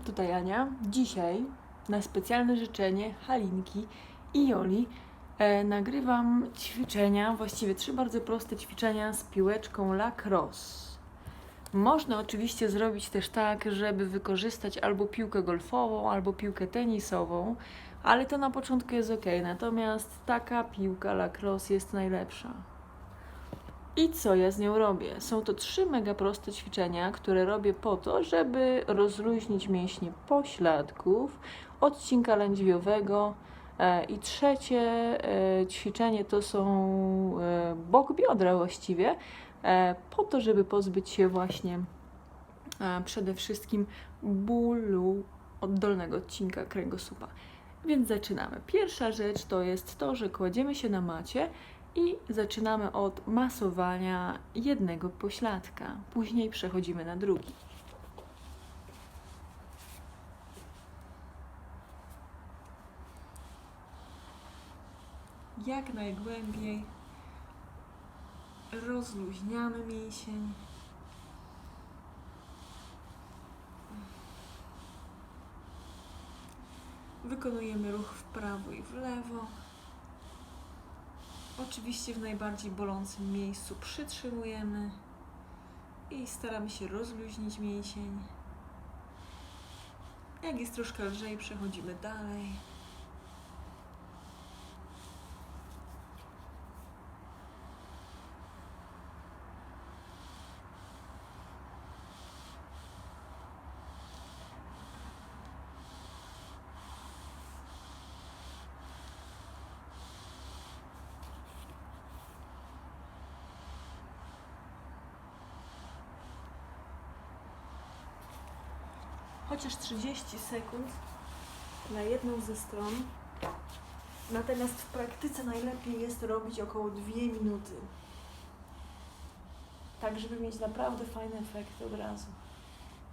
tutaj Ania. Dzisiaj na specjalne życzenie Halinki i Joli e, nagrywam ćwiczenia, właściwie trzy bardzo proste ćwiczenia z piłeczką lacrosse. Można oczywiście zrobić też tak, żeby wykorzystać albo piłkę golfową, albo piłkę tenisową, ale to na początku jest ok. Natomiast taka piłka lacrosse jest najlepsza. I co ja z nią robię? Są to trzy mega proste ćwiczenia, które robię po to, żeby rozluźnić mięśnie pośladków, odcinka lędźwiowego. E, I trzecie e, ćwiczenie to są e, bok biodra właściwie, po to, żeby pozbyć się właśnie przede wszystkim bólu od dolnego odcinka kręgosłupa. Więc zaczynamy. Pierwsza rzecz to jest to, że kładziemy się na macie i zaczynamy od masowania jednego pośladka. Później przechodzimy na drugi. Jak najgłębiej rozluźniamy mięsień. Wykonujemy ruch w prawo i w lewo. Oczywiście w najbardziej bolącym miejscu przytrzymujemy i staramy się rozluźnić mięsień. Jak jest troszkę lżej, przechodzimy dalej. Chociaż 30 sekund na jedną ze stron. Natomiast w praktyce najlepiej jest robić około 2 minuty. Tak, żeby mieć naprawdę fajne efekty od razu.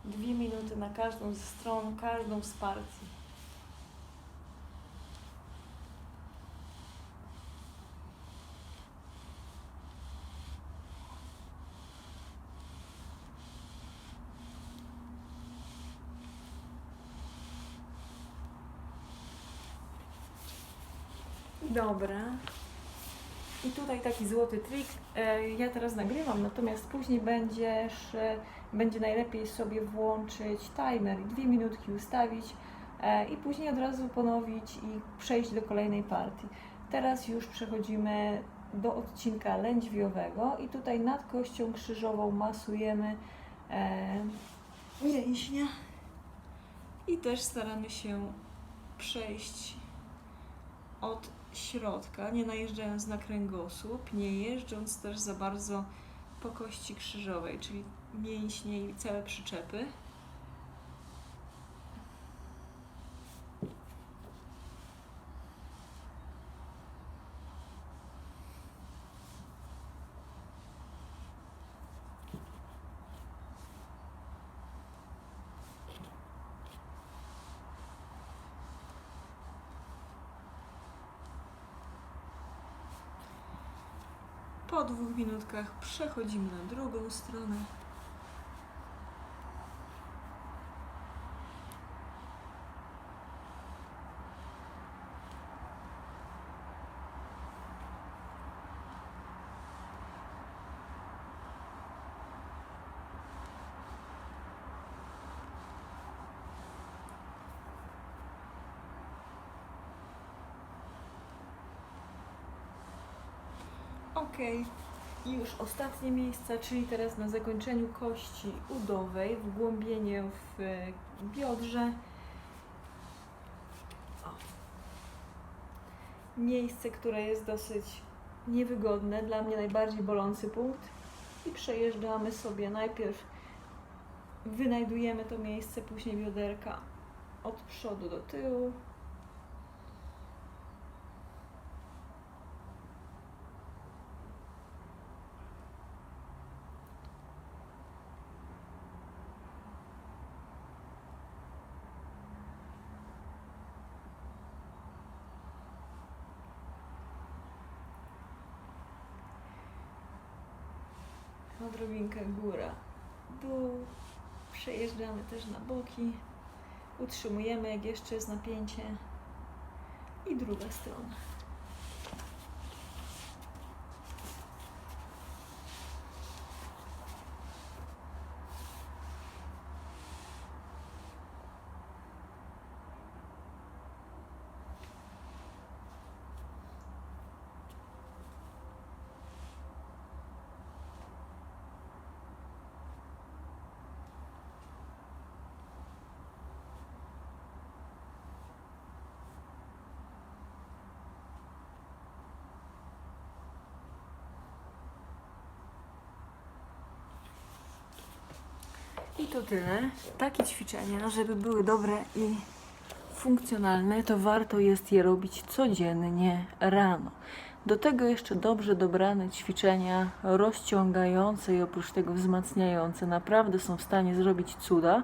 Dwie minuty na każdą ze stron, każdą z partii. Dobra. I tutaj taki złoty trik. E, Ja teraz nagrywam, natomiast później będziesz, e, będzie najlepiej sobie włączyć timer dwie minutki ustawić e, i później od razu ponowić i przejść do kolejnej partii. Teraz już przechodzimy do odcinka lędźwiowego i tutaj nad kością krzyżową masujemy mięśnie i też staramy się przejść od środka, nie najeżdżając na kręgosłup, nie jeżdżąc też za bardzo po kości krzyżowej, czyli mięśnie i całe przyczepy. Po dwóch minutkach przechodzimy na drugą stronę. Ok, i już ostatnie miejsca, czyli teraz na zakończeniu kości udowej, wgłębienie w e, biodrze. O. Miejsce, które jest dosyć niewygodne, dla mnie najbardziej bolący punkt. I przejeżdżamy sobie najpierw, wynajdujemy to miejsce, później bioderka od przodu do tyłu. Odrobinkę góra, dół. Przejeżdżamy też na boki. Utrzymujemy, jak jeszcze jest napięcie. I druga strona. I to tyle. Takie ćwiczenia, żeby były dobre i funkcjonalne, to warto jest je robić codziennie rano. Do tego jeszcze dobrze dobrane ćwiczenia rozciągające i oprócz tego wzmacniające naprawdę są w stanie zrobić cuda.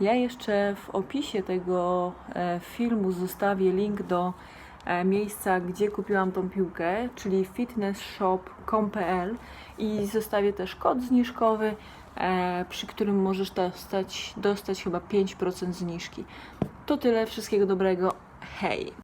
Ja jeszcze w opisie tego e, filmu zostawię link do e, miejsca, gdzie kupiłam tą piłkę, czyli fitnessshop.com.pl i zostawię też kod zniżkowy, przy którym możesz dostać, dostać chyba 5% zniżki. To tyle, wszystkiego dobrego. Hej!